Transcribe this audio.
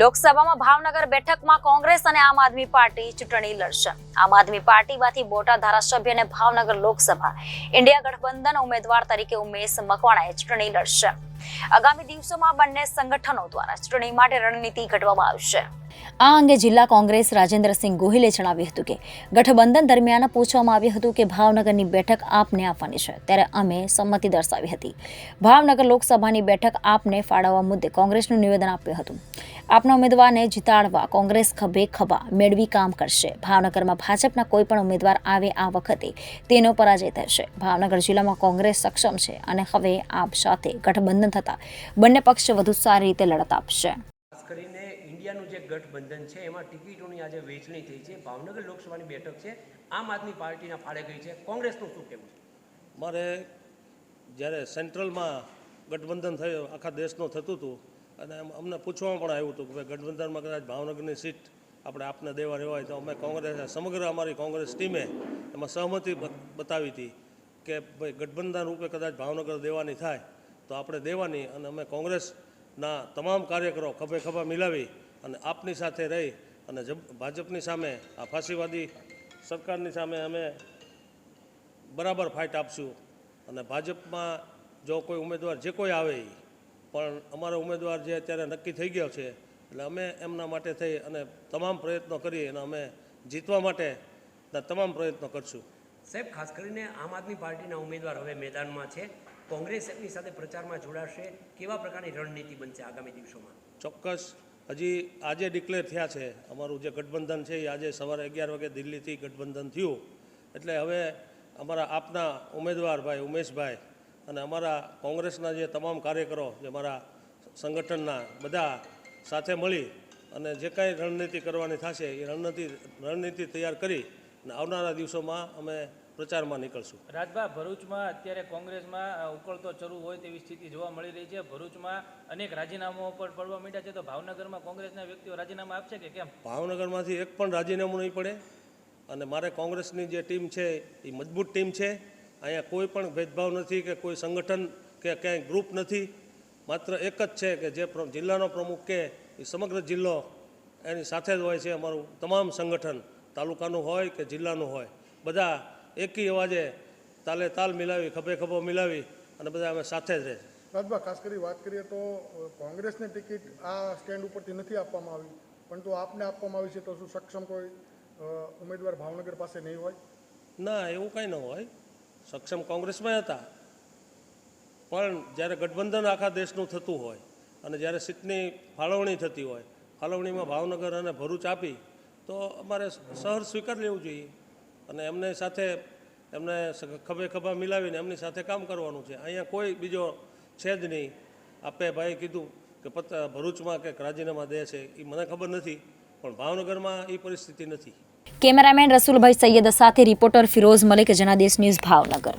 લોકસભામાં ભાવનગર બેઠકમાં કોંગ્રેસ અને આમ આદમી પાર્ટી ચૂંટણી લડશે. આમ આદમી પાર્ટીમાંથી બોટાદ ધારાસભ્ય અને ભાવનગર લોકસભા, ઇન્ડિયા ગઠબંધન ઉમેદવાર તરીકે ઉમેશ મકવાણાએ ચૂંટણી લડશે. આગામી દિવસોમાં બંને સંગઠનો દ્વારા ચૂંટણી માટે રણનીતિ ઘડવામાં આવશે. આ અંગે જિલ્લા કોંગ્રેસ રાજેન્દ્રસિંહ ગોહિલે જણાવ્યું હતું કે, ગઠબંધન દરમિયાન પૂછવામાં આવ્યું હતું કે ભાવનગરની બેઠક આપને આપવાની છે, ત્યારે અમે સંમતિ દર્શાવી હતી. ભાવનગર લોકસભાની બેઠક આપને ફાળવવા મુદ્દે કોંગ્રેસનું નિવેદન આપ્યું હતું. આપના ઉમેદવારને જીતાડવા કોંગ્રેસ ખભે ખભા મેળવી કામ કરશે. ભાવનગરમાં ભાજપના કોઈ પણ ઉમેદવાર આવે આ વખતે તેનો પરાજય થશે. ભાવનગર જિલ્લામાં કોંગ્રેસ સક્ષમ છે અને હવે આપ સાથે ગઠબંધન થતા બંને પક્ષ વધુ સારી રીતે લડત આપશે. ખાસ કરીને ઇન્ડિયાનું જે ગઠબંધન છે એમાં ટિકિટોની આજે વહેંચણી થઈ છે. ભાવનગર લોકસભાની બેઠક છે. આમ આદમી પાર્ટીના ફાળે ગઈ છે. કોંગ્રેસનું શું કહેવું છે? મારે જ્યારે સેન્ટ્રલમાં ગઠબંધન થયું આખા દેશનું થતું હતું અને અમને પૂછવામાં પણ આવ્યું હતું કે ગઠબંધનમાં કદાચ ભાવનગરની સીટ આપણે આપને દેવા રહેવાય તો અમે કોંગ્રેસ સમગ્ર અમારી કોંગ્રેસ ટીમે એમાં સહમતિ બતાવી હતી કે ભાઈ ગઠબંધન રૂપે કદાચ ભાવનગર દેવાની થાય તો આપણે દેવાની અને અમે કોંગ્રેસના તમામ કાર્યકરો ખભે ખભા મિલાવી અને આપની સાથે રહી અને ભાજપની સામે, આ ફાંસીવાદી સરકારની સામે અમે બરાબર ફાઇટ આપશું. અને ભાજપમાં જો કોઈ ઉમેદવાર જે કોઈ આવે પણ અમારો ઉમેદવાર જે અત્યારે નક્કી થઈ ગયો છે, એટલે અમે એમના માટે થઈ અને તમામ પ્રયત્નો કરી અને અમે જીતવા માટે તમામ પ્રયત્નો કરશું. સાહેબ, ખાસ કરીને આમ આદમી પાર્ટીના ઉમેદવાર હવે મેદાનમાં છે. કોંગ્રેસ એમની સાથે પ્રચારમાં જોડાશે, કેવા પ્રકારની રણનીતિ બનશે આગામી દિવસોમાં? ચોક્કસ. હજી આજે ડિક્લેર થયા છે. અમારું જે ગઠબંધન છે એ આજે સવારે અગિયાર વાગે દિલ્હીથી ગઠબંધન થયું. એટલે હવે અમારા આપના ઉમેદવાર ભાઈ ઉમેશભાઈ અને અમારા કોંગ્રેસના જે તમામ કાર્યકરો જે મારા સંગઠનના બધા સાથે મળી અને જે કાંઈ રણનીતિ કરવાની થશે એ રણનીતિ રણનીતિ તૈયાર કરી અને આવનારા દિવસોમાં અમે પ્રચારમાં નીકળશું. રાજભા ભરૂચમાં અત્યારે કોંગ્રેસમાં ઉકળતો ચરુ હોય તેવી સ્થિતિ જોવા મળી રહી છે. ભરૂચમાં અનેક રાજીનામાઓ પર પડવા માંડ્યા છે. તો ભાવનગરમાં કોંગ્રેસના વ્યક્તિઓ રાજીનામા આપશે કે કેમ? ભાવનગરમાંથી એક પણ રાજીનામું નહીં પડે અને મારે કોંગ્રેસની જે ટીમ છે એ મજબૂત ટીમ છે. અહીંયા કોઈ પણ ભેદભાવ નથી કે કોઈ સંગઠન કે ક્યાંય ગ્રુપ નથી. માત્ર એક જ છે કે જે જિલ્લાનો પ્રમુખ કે એ સમગ્ર જિલ્લો એની સાથે જ હોય છે અમારું તમામ સંગઠન. તાલુકાનું હોય કે જિલ્લાનું હોય. બધા એકી અવાજે તાલે તાલ મિલાવી ખભે ખભો મિલાવી અને બધા અમે સાથે જ રહે રાજભા ખાસ કરી વાત કરીએ તો કોંગ્રેસની ટિકિટ આ સ્ટેન્ડ ઉપરથી નથી આપવામાં આવી પરંતુ આપને આપવામાં આવી છે તો શું સક્ષમ કોઈ ઉમેદવાર ભાવનગર પાસે નહીં હોય? ના એવું કાંઈ ન હોય. સક્ષમ કોંગ્રેસમાં હતા. પણ જ્યારે ગઠબંધન આખા દેશનું થતું હોય અને જ્યારે સીટની ફાળવણી થતી હોય ફાળવણીમાં ભાવનગર અને ભરૂચ આપી તો અમારે સહર સ્વીકાર લેવું જોઈએ. અને એમને સાથે એમને ખભે ખભા મિલાવીને એમની સાથે કામ કરવાનું છે. અહીંયા કોઈ બીજો છે જ નહીં. આપે ભાઈ કીધું કે પત્તા ભરૂચમાં કે રાજીનામા દે છે એ મને ખબર નથી, પણ ભાવનગરમાં એ પરિસ્થિતિ નથી. કેમેરામેન રસુલભાઈ સૈયદ સાથે રિપોર્ટર ફિરોઝ મલિક, જનાદેશ ન્યૂઝ ભાવનગર.